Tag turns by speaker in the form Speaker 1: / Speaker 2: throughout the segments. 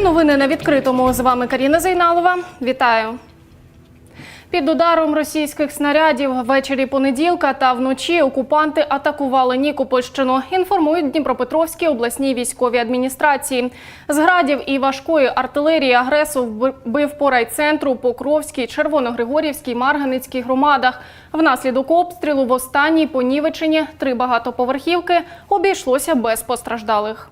Speaker 1: Новини на відкритому. З вами Каріна Зайналова. Вітаю. Під ударом російських снарядів ввечері понеділка та вночі окупанти атакували Нікопольщину. Інформують Дніпропетровські обласній військовій адміністрації. З градів і важкої артилерії агресор бив по райцентру, Покровській, Червоногригорівській, Марганицькій громадах. Внаслідок обстрілу в останній понівеченні три багатоповерхівки обійшлося без постраждалих.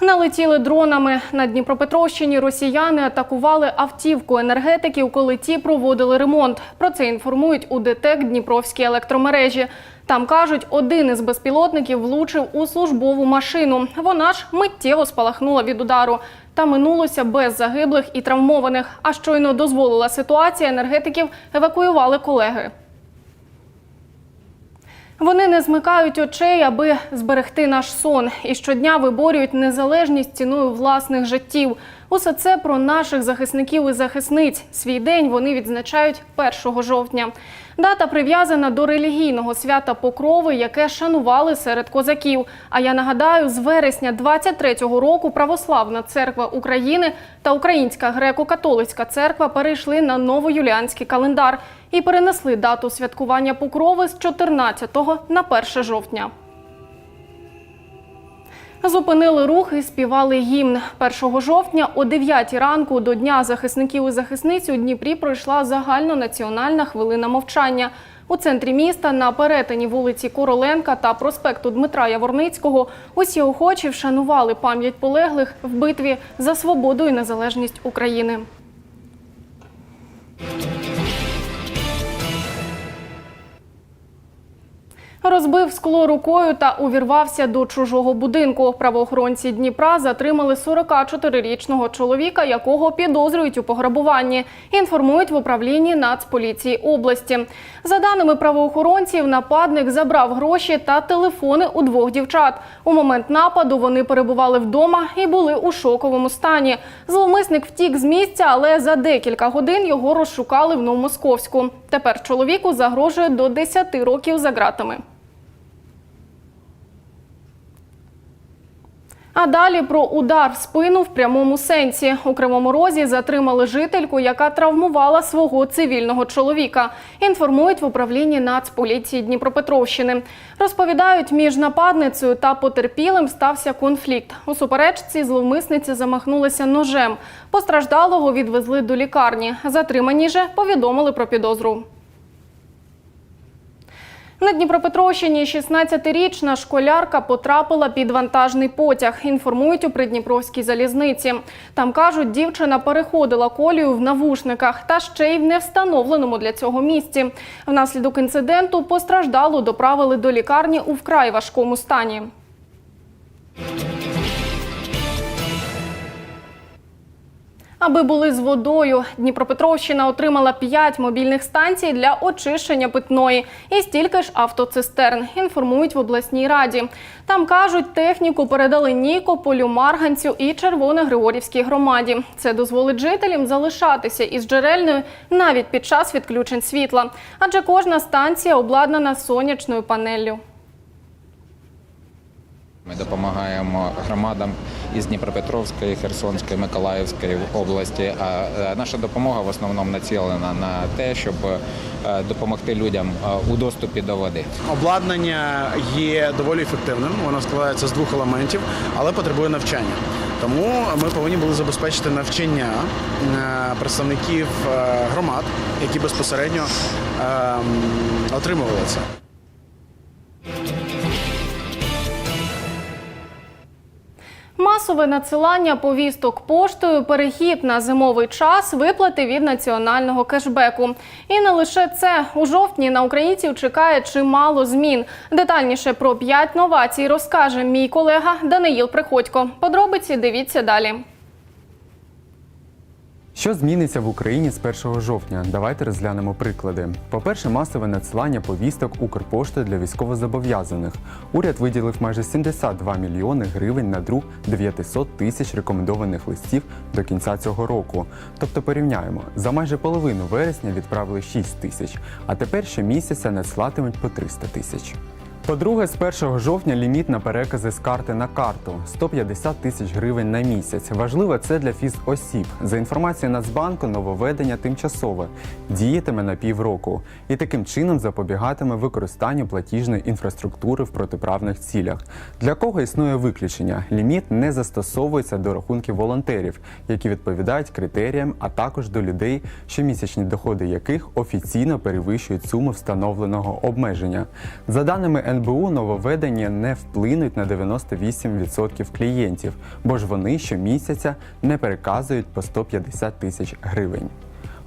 Speaker 1: Налетіли дронами на Дніпропетровщині. Росіяни атакували автівку енергетиків, коли ті проводили ремонт. Про це інформують у ДТЕК Дніпровській електромережі. Там кажуть, один із безпілотників влучив у службову машину. Вона ж миттєво спалахнула від удару. Та минулося без загиблих і травмованих. А щойно дозволила ситуація, енергетиків евакуювали колеги. Вони не змикають очей, аби зберегти наш сон, і щодня виборюють незалежність ціною власних життів. Усе це про наших захисників і захисниць. Свій день вони відзначають 1 жовтня. Дата прив'язана до релігійного свята Покрови, яке шанували серед козаків. А я нагадаю, з вересня 23-го року Православна церква України та Українська греко-католицька церква перейшли на новоюліанський календар і перенесли дату святкування Покрови з 14 на 1 жовтня. Зупинили рух і співали гімн. 1 жовтня о 9 ранку до Дня захисників і захисниць у Дніпрі пройшла загальнонаціональна хвилина мовчання. У центрі міста на перетині вулиці Короленка та проспекту Дмитра Яворницького усі охочі вшанували пам'ять полеглих в битві за свободу і незалежність України. Розбив скло рукою та увірвався до чужого будинку. Правоохоронці Дніпра затримали 44-річного чоловіка, якого підозрюють у пограбуванні. Інформують в управлінні Нацполіції області. За даними правоохоронців, нападник забрав гроші та телефони у двох дівчат. У момент нападу вони перебували вдома і були у шоковому стані. Зловмисник втік з місця, але за декілька годин його розшукали в Новомосковську. Тепер чоловіку загрожує до 10 років за ґратами. А далі про удар в спину в прямому сенсі. У Кривому Розі затримали жительку, яка травмувала свого цивільного чоловіка. Інформують в управлінні Нацполіції Дніпропетровщини. Розповідають, між нападницею та потерпілим стався конфлікт. У суперечці зловмисниці замахнулися ножем. Постраждалого відвезли до лікарні. Затримані же повідомили про підозру. На Дніпропетровщині 16-річна школярка потрапила під вантажний потяг. Інформують у Придніпровській залізниці. Там кажуть, дівчина переходила колію в навушниках та ще й в невстановленому для цього місці. Внаслідок інциденту постраждалу доправили до лікарні у вкрай важкому стані. Аби були з водою, Дніпропетровщина отримала 5 мобільних станцій для очищення питної і стільки ж автоцистерн. Інформують в обласній раді. Там кажуть, техніку передали Нікополю, Марганцю і Червоногригорівській громаді. Це дозволить жителям залишатися із джерельною навіть під час відключень світла, адже кожна станція обладнана сонячною панеллю.
Speaker 2: Ми допомагаємо громадам із Дніпропетровської, Херсонської, Миколаївської області. А е, наша допомога в основному націлена на те, щоб е, допомогти людям е, у доступі до води.
Speaker 3: Обладнання є доволі ефективним. Воно складається з двох елементів, але потребує навчання. Тому ми повинні були забезпечити навчання представників громад, які безпосередньо ем, отримували це.
Speaker 1: Масове надсилання повісток поштою, перехід на зимовий час, виплати від національного кешбеку. І не лише це у жовтні на українців чекає чимало змін. Детальніше про п'ять новацій розкаже мій колега Даниїл Приходько. Подробиці дивіться далі.
Speaker 4: Що зміниться в Україні з 1 жовтня? Давайте розглянемо приклади. По-перше, масове надсилання повісток Укрпошти для військовозобов'язаних. Уряд виділив майже 72 мільйони гривень на друк 900 тисяч рекомендованих листів до кінця цього року. Тобто порівняємо, за майже половину вересня відправили 6 тисяч, а тепер щомісяця надсилатимуть по 300 тисяч. По-друге, з 1 жовтня ліміт на перекази з карти на карту 150 тисяч гривень на місяць. Важливо це для фізосіб. За інформацією Нацбанку, нововведення тимчасове діятиме на півроку і таким чином запобігатиме використанню платіжної інфраструктури в протиправних цілях. Для кого існує виключення? Ліміт не застосовується до рахунків волонтерів, які відповідають критеріям, а також до людей, щомісячні доходи яких офіційно перевищують суму встановленого обмеження. За даними НБУ, нововведення не вплинуть на 98% клієнтів, бо ж вони щомісяця не переказують по 150 тисяч гривень.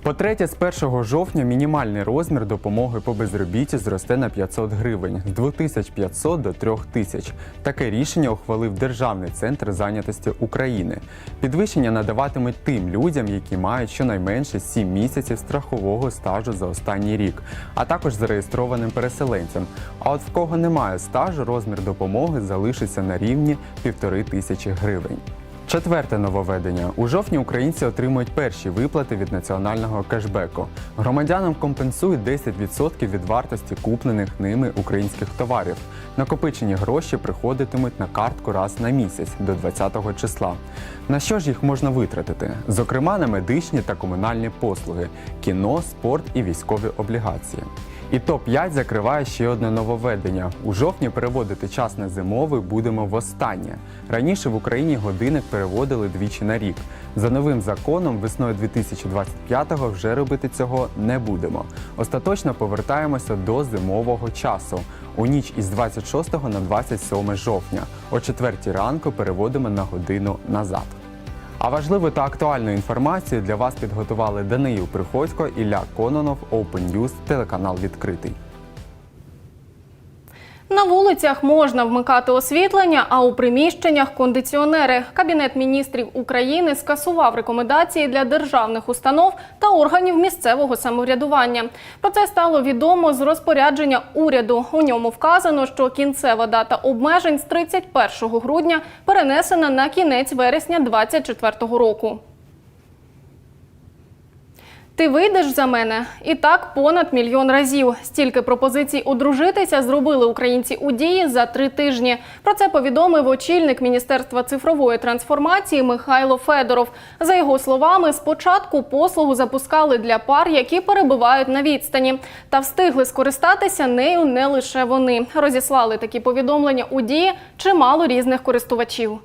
Speaker 4: По-третє, з 1 жовтня мінімальний розмір допомоги по безробітті зросте на 500 гривень з 2500 до 3000. Таке рішення ухвалив Державний центр зайнятості України. Підвищення надаватимуть тим людям, які мають щонайменше 7 місяців страхового стажу за останній рік, а також зареєстрованим переселенцям. А от в кого немає стажу, розмір допомоги залишиться на рівні 1500 гривень. Четверте нововведення. У жовтні українці отримують перші виплати від національного кешбеку. Громадянам компенсують 10% від вартості куплених ними українських товарів. Накопичені гроші приходитимуть на картку раз на місяць до 20-го числа. На що ж їх можна витратити? Зокрема, на медичні та комунальні послуги, кіно, спорт і військові облігації. І топ-5 закриває ще одне нововведення. У жовтні переводити час на зимовий будемо востаннє. Раніше в Україні годинник переводили двічі на рік. За новим законом, весною 2025-го вже робити цього не будемо. Остаточно повертаємося до зимового часу. У ніч із 26 на 27 жовтня. О 4 ранку переводимо на годину назад. А важливу та актуальну інформацію для вас підготували Даниїл Приходько, Ілля Кононов, Open News, телеканал відкритий.
Speaker 1: На вулицях можна вмикати освітлення, а у приміщеннях кондиціонери. Кабінет міністрів України скасував рекомендації для державних установ та органів місцевого самоврядування. Про це стало відомо з розпорядження уряду. У ньому вказано, що кінцева дата обмежень з 31 грудня перенесена на кінець вересня 2024 року. Ти вийдеш за мене і так понад мільйон разів. Стільки пропозицій одружитися зробили українці у дії за три тижні. Про це повідомив очільник Міністерства цифрової трансформації Михайло Федоров. За його словами, спочатку послугу запускали для пар, які перебувають на відстані, та встигли скористатися нею не лише вони. Розіслали такі повідомлення у дії чимало різних користувачів.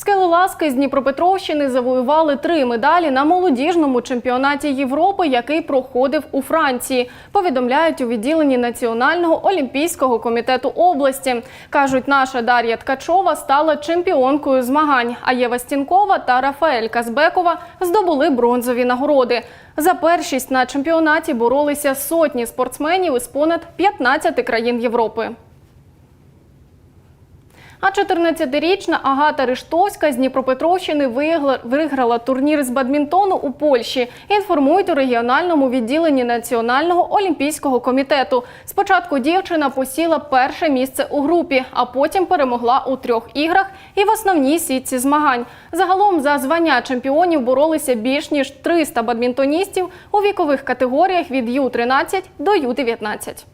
Speaker 1: Скелелазки з Дніпропетровщини завоювали три медалі на молодіжному чемпіонаті Європи, який проходив у Франції. Повідомляють у відділенні Національного олімпійського комітету області. кажуть, наша Дар'я Ткачова стала чемпіонкою змагань. А Єва Стінкова та Рафаель Казбекова здобули бронзові нагороди. За першість на чемпіонаті боролися сотні спортсменів із понад 15 країн Європи. А 14-річна Агата Риштовська з Дніпропетровщини виграла, турнір з бадмінтону у Польщі. Інформують у регіональному відділенні Національного олімпійського комітету. Спочатку дівчина посіла перше місце у групі, а потім перемогла у трьох іграх і в основній сітці змагань. Загалом за звання чемпіонів боролися більш ніж 300 бадмінтоністів у вікових категоріях від Ю-13 до Ю-19.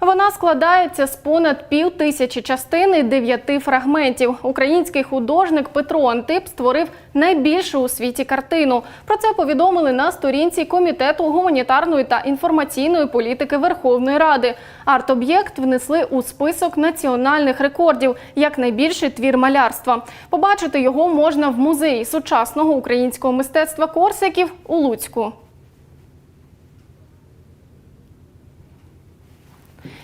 Speaker 1: Вона складається з понад пів тисячі частин і дев'яти фрагментів. Український художник Петро Антип створив найбільшу у світі картину. Про це повідомили на сторінці комітету гуманітарної та інформаційної політики Верховної Ради. Арт-об'єкт внесли у список національних рекордів як найбільший твір малярства. Побачити його можна в музеї сучасного українського мистецтва Корсиків у Луцьку.